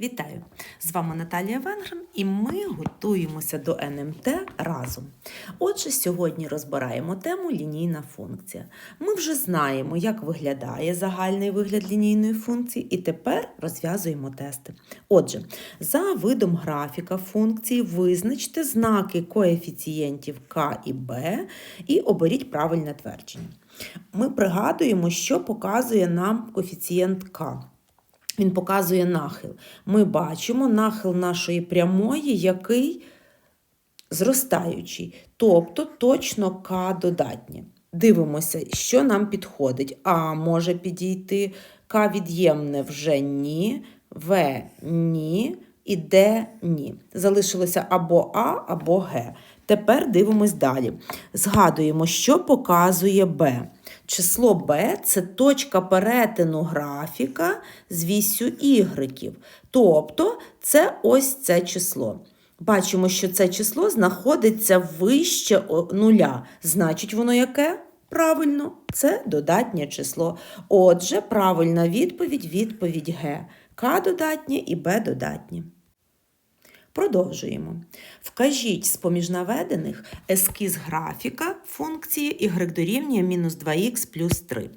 Вітаю! З вами Наталія Венгрен і ми готуємося до НМТ разом. Отже, сьогодні розбираємо тему лінійна функція. Ми вже знаємо, як виглядає загальний вигляд лінійної функції, і тепер розв'язуємо тести. Отже, за видом графіка функції визначте знаки коефіцієнтів k і b і оберіть правильне твердження. Ми пригадуємо, що показує нам коефіцієнт k. Він показує нахил. Ми бачимо нахил нашої прямої, який зростаючий, тобто точно К додатнє. Дивимося, що нам підходить. А може підійти К від'ємне вже ні, В ні і Д ні. Залишилося або А, або Г. Тепер дивимось далі. Згадуємо, що показує Б. Число b – це точка перетину графіка з вісю ігреків. Тобто це ось це число. Бачимо, що це число знаходиться вище нуля. Значить, воно яке? Правильно, це додатнє число. Отже, правильна відповідь відповідь Г. К додатнє і Б додатнє. Продовжуємо. Вкажіть з поміж наведених ескіз графіка функції y дорівнює мінус 2х плюс 3.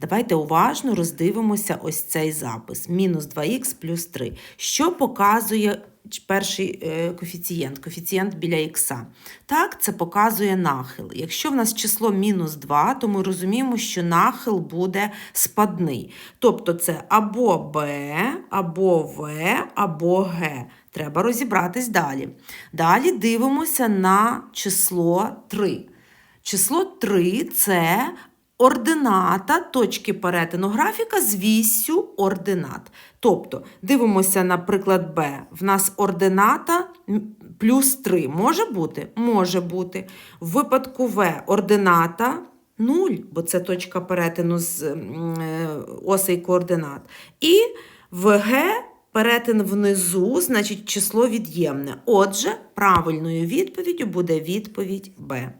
Давайте уважно роздивимося ось цей запис. Мінус 2х плюс 3. Що показує перший е, коефіцієнт, коефіцієнт біля х? Так, це показує нахил. Якщо в нас число мінус 2, то ми розуміємо, що нахил буде спадний. Тобто це або b, або v, або g. Треба розібратись далі. Далі дивимося на число 3. Число 3 це ордината точки перетину графіка з вісю ординат. Тобто, дивимося, наприклад, b. В нас ордината плюс 3. Може бути? Може бути. В випадку v ордината 0, бо це точка перетину з осей координат. І в g перетин внизу, значить число від'ємне. Отже, правильною відповіддю буде відповідь Б.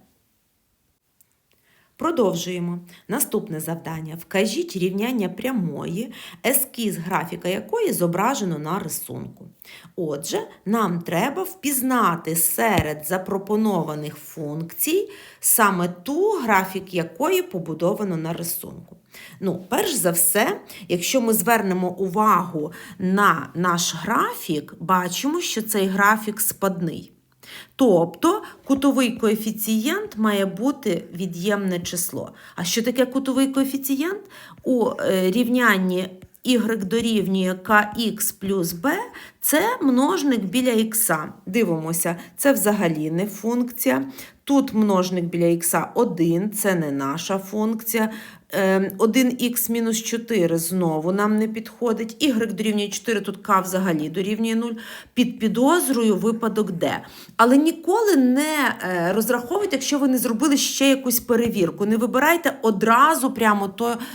Продовжуємо. Наступне завдання. Вкажіть рівняння прямої, ескіз графіка якої зображено на рисунку. Отже, нам треба впізнати серед запропонованих функцій саме ту графік якої побудовано на рисунку. Ну, Перш за все, якщо ми звернемо увагу на наш графік, бачимо, що цей графік спадний. Тобто кутовий коефіцієнт має бути від'ємне число. А що таке кутовий коефіцієнт? У е, рівнянні y дорівнює kx плюс b це множник біля х. Дивимося, це взагалі не функція. Тут множник біля х 1, це не наша функція. 1х ем, мінус 4 знову нам не підходить. Y дорівнює 4, тут К взагалі дорівнює 0. Під підозрою випадок Д. Але ніколи не е, розраховуйте, якщо ви не зробили ще якусь перевірку. Не вибирайте одразу прямо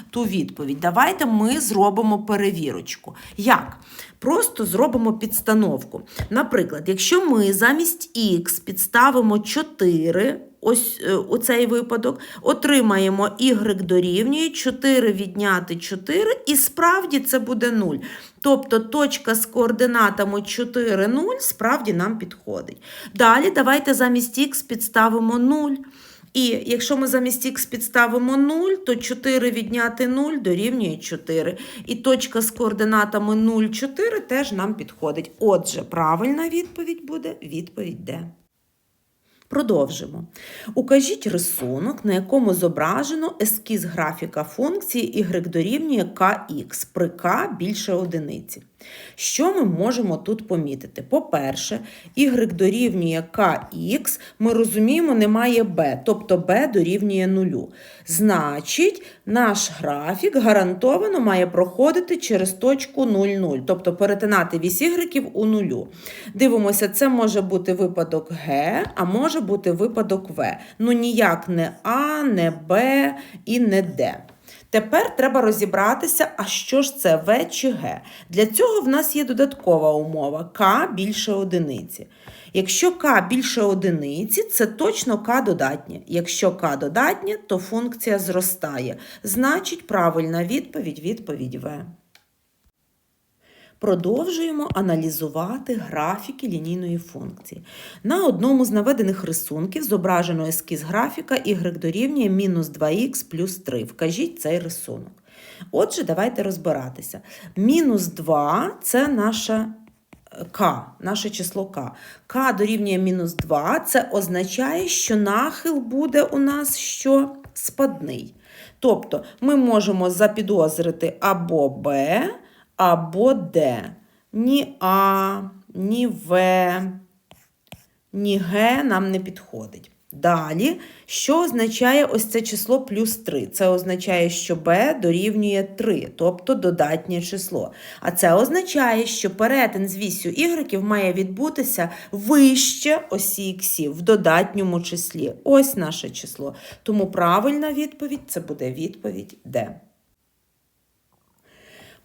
ту відповідь. Давайте ми зробимо перевірочку. Як? Просто зробимо підстановку. Наприклад, якщо ми замість х підставимо 4, ось е, у цей випадок, отримаємо y дорівнює 4 відняти 4, і справді це буде 0. Тобто точка з координатами 4, 0 справді нам підходить. Далі давайте замість х підставимо 0. І якщо ми замість х підставимо 0, то 4 відняти 0 дорівнює 4. І точка з координатами 0, 4 теж нам підходить. Отже, правильна відповідь буде відповідь Д. Продовжимо. Укажіть рисунок, на якому зображено ескіз графіка функції y дорівнює kx при k більше одиниці. Що ми можемо тут помітити? По-перше, y дорівнює kx, ми розуміємо, немає b, тобто b дорівнює нулю. Значить, наш графік гарантовано має проходити через точку 0,0, тобто перетинати вісь y у нулю. Дивимося, це може бути випадок Г, а може бути випадок В. Ну ніяк не А, не Б і не Д. Тепер треба розібратися, а що ж це В чи Г. Для цього в нас є додаткова умова К більше одиниці. Якщо К більше одиниці, це точно К додатнє. Якщо К додатнє, то функція зростає. Значить, правильна відповідь відповідь В. Продовжуємо аналізувати графіки лінійної функції. На одному з наведених рисунків зображено ескіз графіка y дорівнює мінус 2х плюс 3. Вкажіть цей рисунок. Отже, давайте розбиратися. Мінус 2 це наша е, k, наше число k. k дорівнює мінус 2, це означає, що нахил буде у нас що спадний. Тобто ми можемо запідозрити або b, або d. Ні А, ні В, ні Г нам не підходить. Далі, що означає ось це число плюс 3? Це означає, що b дорівнює 3, тобто додатнє число. А це означає, що перетин з вісю y має відбутися вище осі іксів в додатньому числі. Ось наше число. Тому правильна відповідь це буде відповідь D.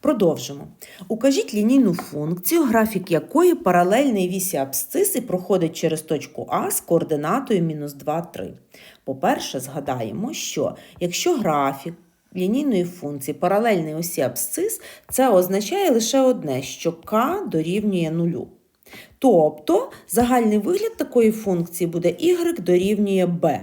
Продовжимо. Укажіть лінійну функцію, графік якої паралельний вісі абсцис і проходить через точку А з координатою мінус 2, 3. По-перше, згадаємо, що якщо графік лінійної функції паралельний осі абсцис, це означає лише одне, що k дорівнює нулю. Тобто загальний вигляд такої функції буде y дорівнює b.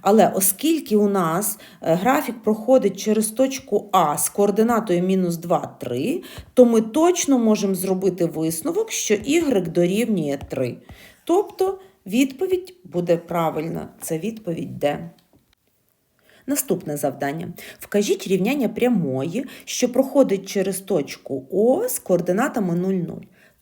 Але оскільки у нас е, графік проходить через точку А з координатою мінус 2, 3, то ми точно можемо зробити висновок, що y дорівнює 3. Тобто відповідь буде правильна. Це відповідь Д. Наступне завдання. Вкажіть рівняння прямої, що проходить через точку О з координатами 0, 0.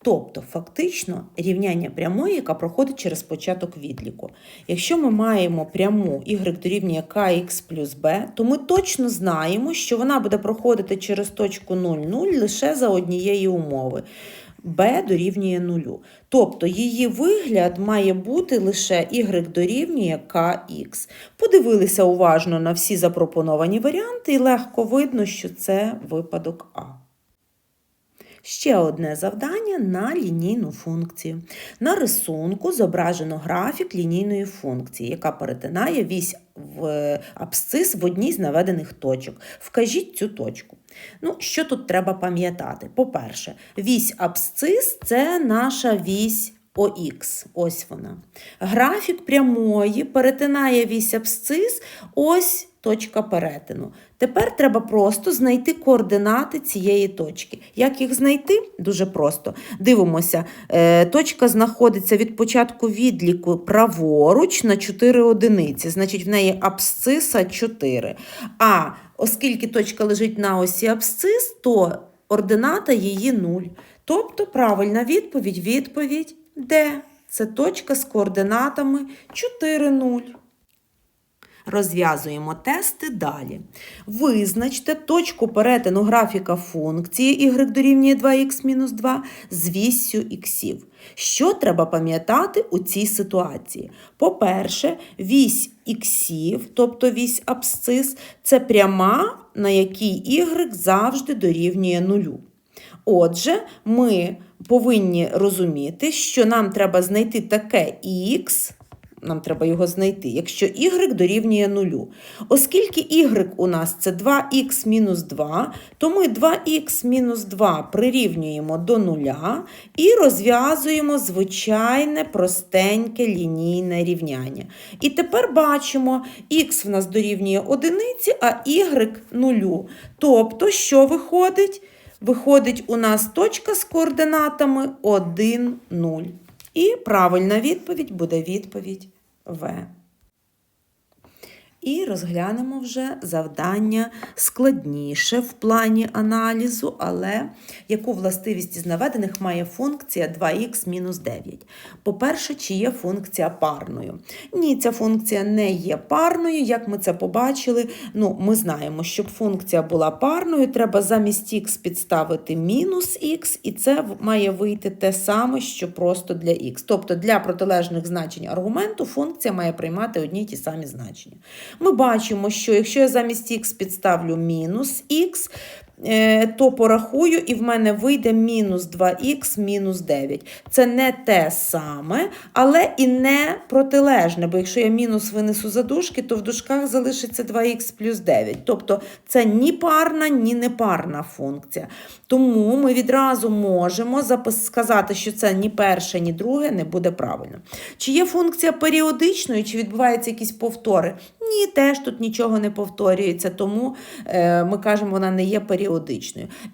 Тобто, фактично, рівняння прямої, яка проходить через початок відліку. Якщо ми маємо пряму y дорівнює kx плюс b, то ми точно знаємо, що вона буде проходити через точку 0, 0 лише за однієї умови. b дорівнює 0. Тобто її вигляд має бути лише y дорівнює kx. Подивилися уважно на всі запропоновані варіанти, і легко видно, що це випадок А. Ще одне завдання на лінійну функцію. На рисунку зображено графік лінійної функції, яка перетинає вісь в абсцис в одній з наведених точок. Вкажіть цю точку. Ну, Що тут треба пам'ятати? По-перше, вісь абсцис це наша вісь ОХ. Ось вона. Графік прямої перетинає вісь абсцис, ось точка перетину. Тепер треба просто знайти координати цієї точки. Як їх знайти? Дуже просто. Дивимося, е, точка знаходиться від початку відліку праворуч на 4 одиниці, значить в неї абсциса 4. А оскільки точка лежить на осі абсцис, то ордината її 0. Тобто правильна відповідь відповідь Д. Це точка з координатами 4, 0. Розв'язуємо тести далі. Визначте точку перетину графіка функції y дорівнює 2х-2 з віссю іксів. Що треба пам'ятати у цій ситуації? По-перше, вісь іксів, тобто вісь абсцис, це пряма, на якій y завжди дорівнює нулю. Отже, ми повинні розуміти, що нам треба знайти таке х, нам треба його знайти, якщо y дорівнює нулю. Оскільки y у нас це 2х мінус 2, то ми 2х мінус 2 прирівнюємо до нуля і розв'язуємо звичайне простеньке лінійне рівняння. І тепер бачимо, х в нас дорівнює одиниці, а y нулю. Тобто, що виходить? Виходить у нас точка з координатами 1, 0. І правильна відповідь буде відповідь В. І розглянемо вже завдання складніше в плані аналізу, але яку властивість із наведених має функція 2х-9. По-перше, чи є функція парною? Ні, ця функція не є парною. Як ми це побачили, ну, ми знаємо, щоб функція була парною, треба замість х підставити мінус х, і це має вийти те саме, що просто для х. Тобто для протилежних значень аргументу функція має приймати одні й ті самі значення. Ми бачимо, що якщо я замість х підставлю мінус х, то порахую, і в мене вийде мінус 2х мінус 9. Це не те саме, але і не протилежне, бо якщо я мінус винесу за дужки, то в дужках залишиться 2х плюс 9. Тобто це ні парна, ні непарна функція. Тому ми відразу можемо сказати, що це ні перше, ні друге не буде правильно. Чи є функція періодичною, чи відбуваються якісь повтори? Ні, теж тут нічого не повторюється, тому е, ми кажемо, вона не є періодичною.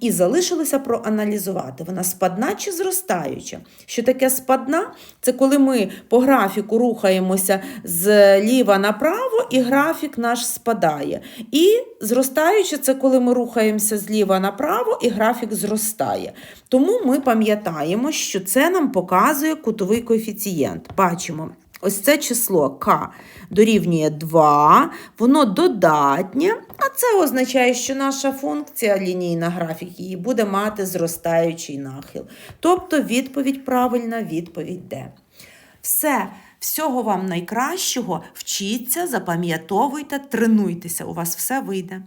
І залишилося проаналізувати, вона спадна чи зростаюча. Що таке спадна? Це коли ми по графіку рухаємося зліва направо, і графік наш спадає. І зростаюча це коли ми рухаємося зліва направо, і графік зростає. Тому ми пам'ятаємо, що це нам показує кутовий коефіцієнт. Бачимо. Ось це число k дорівнює 2, воно додатнє, а це означає, що наша функція лінійна графік її буде мати зростаючий нахил. Тобто відповідь правильна, відповідь Д. Все, всього вам найкращого, вчіться, запам'ятовуйте, тренуйтеся, у вас все вийде.